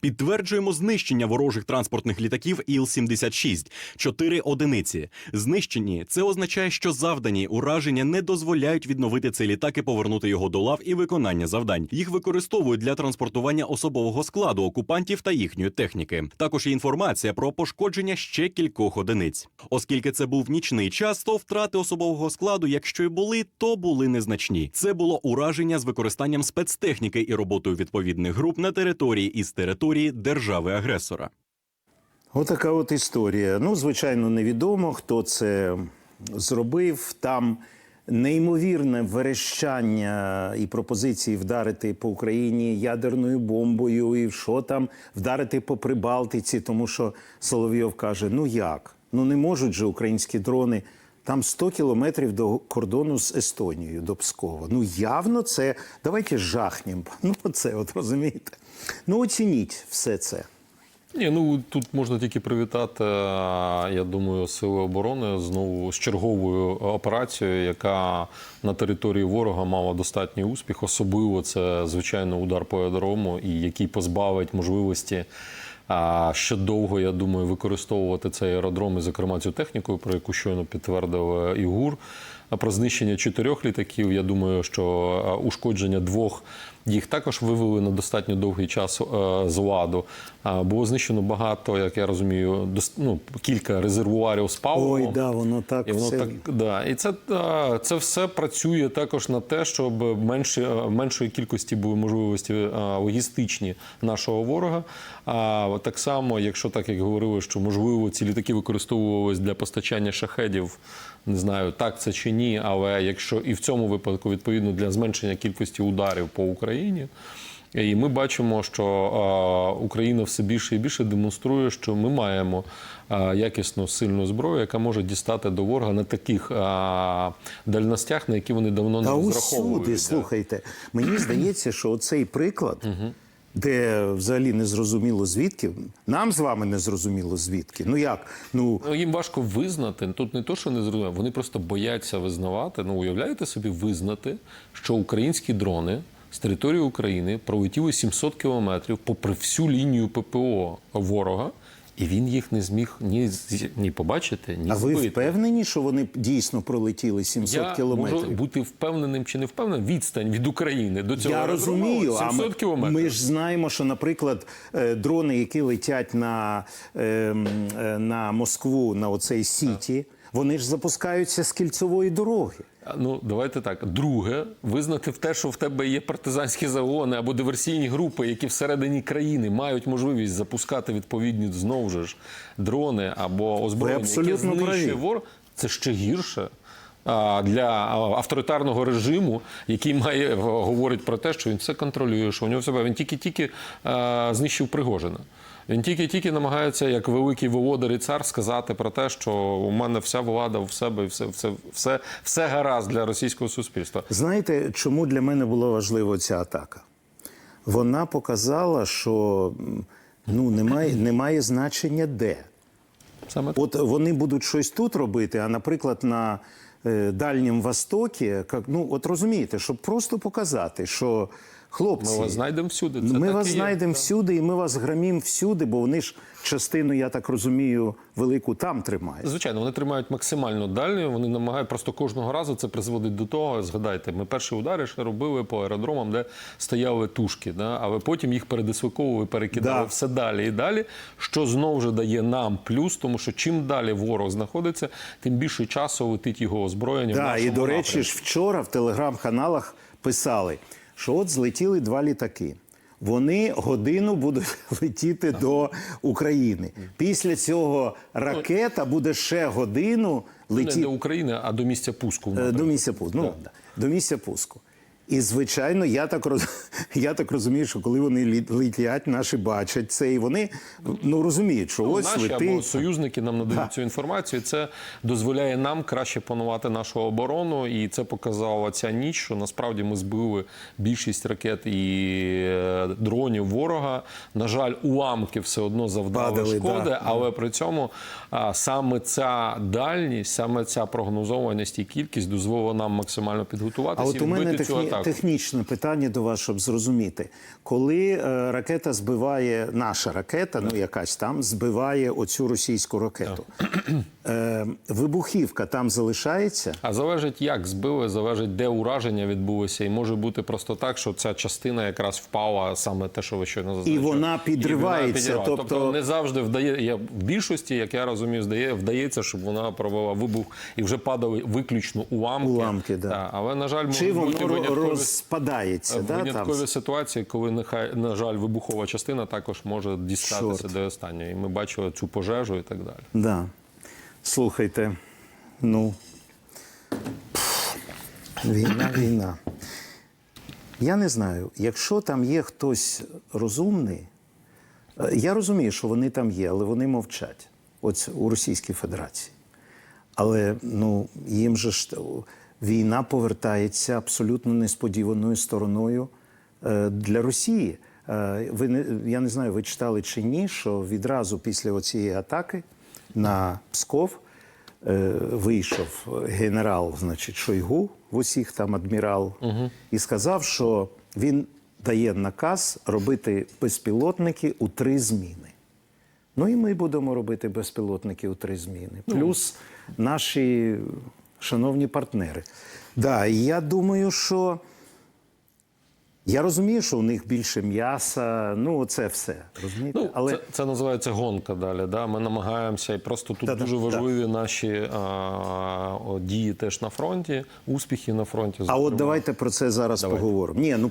Підтверджуємо знищення ворожих транспортних літаків Іл-76. Чотири одиниці. Знищені це означає, що завдані ураження не дозволяють відновити цей літак і повернути його до лав і виконання завдань. Їх використовують для транспортування особового складу окупантів та їхньої техніки. Також є інформація про пошкодження ще кількох одиниць. Оскільки це був нічний час, то втрати особового складу, якщо й були, то були незначні. Це було ураження з використанням спецтехніки і роботою відповідних груп на території із території держави-агресора. Отака от історія. Ну, звичайно, невідомо, хто це зробив. Там неймовірне верещання і пропозиції вдарити по Україні ядерною бомбою, і що там вдарити по Прибалтиці, тому що Соловйов каже: ну як? Ну не можуть же українські дрони. Там 100 кілометрів до кордону з Естонією, до Пскова. Ну явно це. Давайте жахнем. Ну, це от розумієте. Ну, оцініть все це. Ні, ну тут можна тільки привітати. е, Я думаю, сили оборони знову з черговою операцією, яка на території ворога мала достатній успіх. Особливо це звичайно удар по аеродрому, і який позбавить можливості. А ще довго, я думаю, використовувати цей аеродром і, зокрема, цю техніку, про яку щойно підтвердив е, Ігур. А Про знищення чотирьох літаків. Я думаю, що е, ушкодження двох їх також вивели на достатньо довгий час е, з ладу. Було знищено багато, як я розумію, ну, кілька резервуарів з паливом. Ой, да, воно так І воно все. так да. І це, це все працює також на те, щоб менше, меншої кількості були можливості логістичні нашого ворога. А так само, якщо так як говорили, що можливо ці літаки використовувалися для постачання шахедів, не знаю, так це чи ні, але якщо і в цьому випадку відповідно для зменшення кількості ударів по Україні. І ми бачимо, що Україна все більше і більше демонструє, що ми маємо якісну сильну зброю, яка може дістати до ворога на таких дальностях, на які вони давно Та не розраховують. усюди, слухайте. Мені здається, що оцей приклад, де взагалі не зрозуміло звідки, нам з вами не зрозуміло звідки. Ну як? Ну Ну, їм важко визнати. Тут не то, що не зрозуміло, вони просто бояться визнавати. Ну, уявляєте собі, визнати, що українські дрони з території України пролетіли 700 кілометрів попри всю лінію ППО ворога, і він їх не зміг ні, ні побачити, ні а ви впевнені, що вони дійсно пролетіли 700 Я кілометрів? можу бути впевненим чи не впевненим. Відстань від України до цього Я розумію, а 700 ми, кілометрів. ми ж знаємо, що, наприклад, е, дрони, які летять на, е, м, е, на Москву, на оцей Сіті, вони ж запускаються з кільцевої дороги. Ну, давайте так. Друге, визнати в те, що в тебе є партизанські загони або диверсійні групи, які всередині країни мають можливість запускати відповідні знову ж дрони або озброєння, яке знищує ворог. Це ще гірше. Для авторитарного режиму, який має говорить про те, що він все контролює, що у нього все він тільки-тільки знищив Пригожина. Він тільки-тільки намагається, як великий володар і цар, сказати про те, що у мене вся влада в себе і все, все, все, все гаразд для російського суспільства. Знаєте, чому для мене була важлива ця атака? Вона показала, що ну, немає, немає значення де. Саме. От вони будуть щось тут робити, а наприклад, на е, Дальнім Востокі, як, ну от розумієте, щоб просто показати, що хлопці, Ми вас знайдемо всюди. Це ми вас є. знайдемо всюди, і ми вас грамім всюди, бо вони ж частину, я так розумію, велику там тримають. Звичайно, вони тримають максимально дальньо. Вони намагають просто кожного разу це призводить до того. Згадайте, ми перші удари ще робили по аеродромам, де стояли тушки, да? але потім їх передислоковували, перекидали Да. все далі і далі. Що знову ж дає нам плюс, тому що чим далі ворог знаходиться, тим більше часу летить його озброєння. в Да, і до речі напрямку. ж, вчора в телеграм-каналах писали, що от злетіли два літаки. Вони годину будуть летіти до України. Після цього ракета буде ще годину летіти... не летіти до України, а до місця пуску. Е. До місця пуску. Ну, да. до місця пуску. І звичайно, я так роз... я так розумію, що коли вони лі- летять, наші бачать це, і вони ну розуміють, що ось Наші або союзники нам надають цю інформацію. Це дозволяє нам краще панувати нашу оборону, і це показала ця ніч, що насправді ми збили більшість ракет і е, дронів ворога. На жаль, уламки все одно завдали Падали, шкоди, да. але при цьому а, саме ця дальність, саме ця прогнозованість і кількість дозволила нам максимально підготуватися і мене відбити цю атаку. Так. технічне питання до вас, щоб зрозуміти. Коли е, ракета збиває, наша ракета, ну якась там, збиває оцю російську ракету, е, вибухівка там залишається. А залежить, як збили, залежить, де ураження відбулося, і може бути просто так, що ця частина якраз впала саме те, що ви щойно зазначили. вона підривається, підриває. тобто- тобто не завжди вдає. Я в більшості, як я розумію, здає вдається, щоб вона провела вибух і вже падали виключно уламки. Уламки, да. Та, але на жаль, можуть бути воно виняткові. Да, виняткові там? ситуації, коли нехай на жаль вибухова частина також може дістатися Чорт. до останньої. І ми бачили цю пожежу і так далі. Да. Слухайте, ну пф, війна, війна. Я не знаю, якщо там є хтось розумний, е, я розумію, що вони там є, але вони мовчать. От у Російській Федерації. Але ну, їм же ж війна повертається абсолютно несподіваною стороною е, для Росії. Е, ви не, я не знаю, ви читали чи ні, що відразу після цієї атаки на Псков е, вийшов генерал, значить, Шойгу в усіх там адмірал, і сказав, що він дає наказ робити безпілотники у три зміни. Ну і ми будемо робити безпілотники у три зміни. Плюс наші шановні партнери. Да, я думаю, що я розумію, що у них більше м'яса, ну це все. Розумієте? Ну, Але це, це називається гонка далі. Да? Ми намагаємося, і просто тут Да-да, дуже да. важливі наші а, о, дії теж на фронті, успіхи на фронті. а от давайте про це зараз поговоримо. Ні, ну